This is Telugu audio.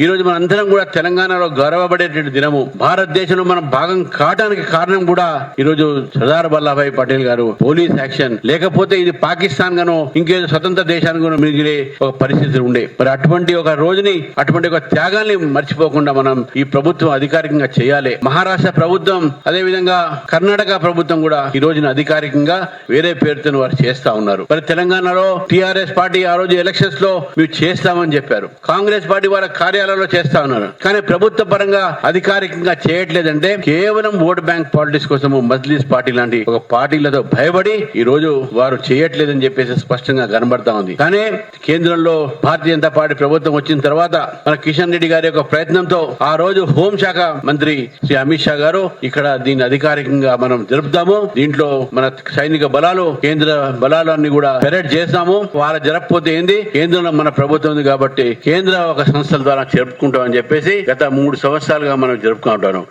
ఈ రోజు మన అందరం కూడా తెలంగాణలో గౌరవపడేటువంటి దినము. భారతదేశంలో మనం భాగం కావడానికి కారణం కూడా ఈ రోజు సర్దార్ వల్లభాయ్ పటేల్ గారు. Police action. లేకపోతే ఇది పాకిస్తాన్ గాను ఇంకేదో స్వతంత్ర దేశానికి మిగిలే ఒక పరిస్థితి ఉండే. మరి అటువంటి ఒక రోజుని అటువంటి ఒక త్యాగాన్ని మర్చిపోకుండా మనం ఈ ప్రభుత్వం అధికారికంగా చేయాలి. మహారాష్ట్ర ప్రభుత్వం అదే విధంగా కర్ణాటక ప్రభుత్వం కూడా ఈ రోజున అధికారికంగా వేరే పేరుతో వారు చేస్తా ఉన్నారు. మరి తెలంగాణలో టిఆర్ఎస్ పార్టీ ఆ రోజు ఎలక్షన్స్లో మీరు చేస్తామని చెప్పారు. కాంగ్రెస్ పార్టీ వారి కార్యాలయంలో చేస్తా ఉన్నారు. కానీ ప్రభుత్వ పరంగా అధికారికంగా చేయట్లేదంటే కేవలం ఓట్ బ్యాంక్ పాలిటిక్స్ కోసం మజ్లీస్ పార్టీ లాంటి ఒక పార్టీలతో భయపడి ఈ రోజు వారు చేయట్లేదని చెప్పేసి స్పష్టంగా కనబడతా ఉంది. కానీ కేంద్రంలో భారతీయ జనతా పార్టీ ప్రభుత్వం వచ్చిన తర్వాత మన కిషన్ రెడ్డి గారి యొక్క ప్రయత్నంతో ఆ రోజు హోంశాఖ మంత్రి శ్రీ అమిత్ షా గారు ఇక్కడ దీన్ని అధికారికంగా మనం జరుపుతాము. దీంట్లో మన సైనిక బలాలు కేంద్ర బలాలన్నీ కూడా పెరేడ్ చేస్తాము. వాళ్ళ జరపకపోతే ఏంది? కేంద్రంలో మన ప్రభుత్వం ఉంది కాబట్టి కేంద్ర ఒక సంస్థల ద్వారా జరుపుకుంటామని చెప్పేసి గత మూడు సంవత్సరాలుగా మనం జరుపుకుంటాను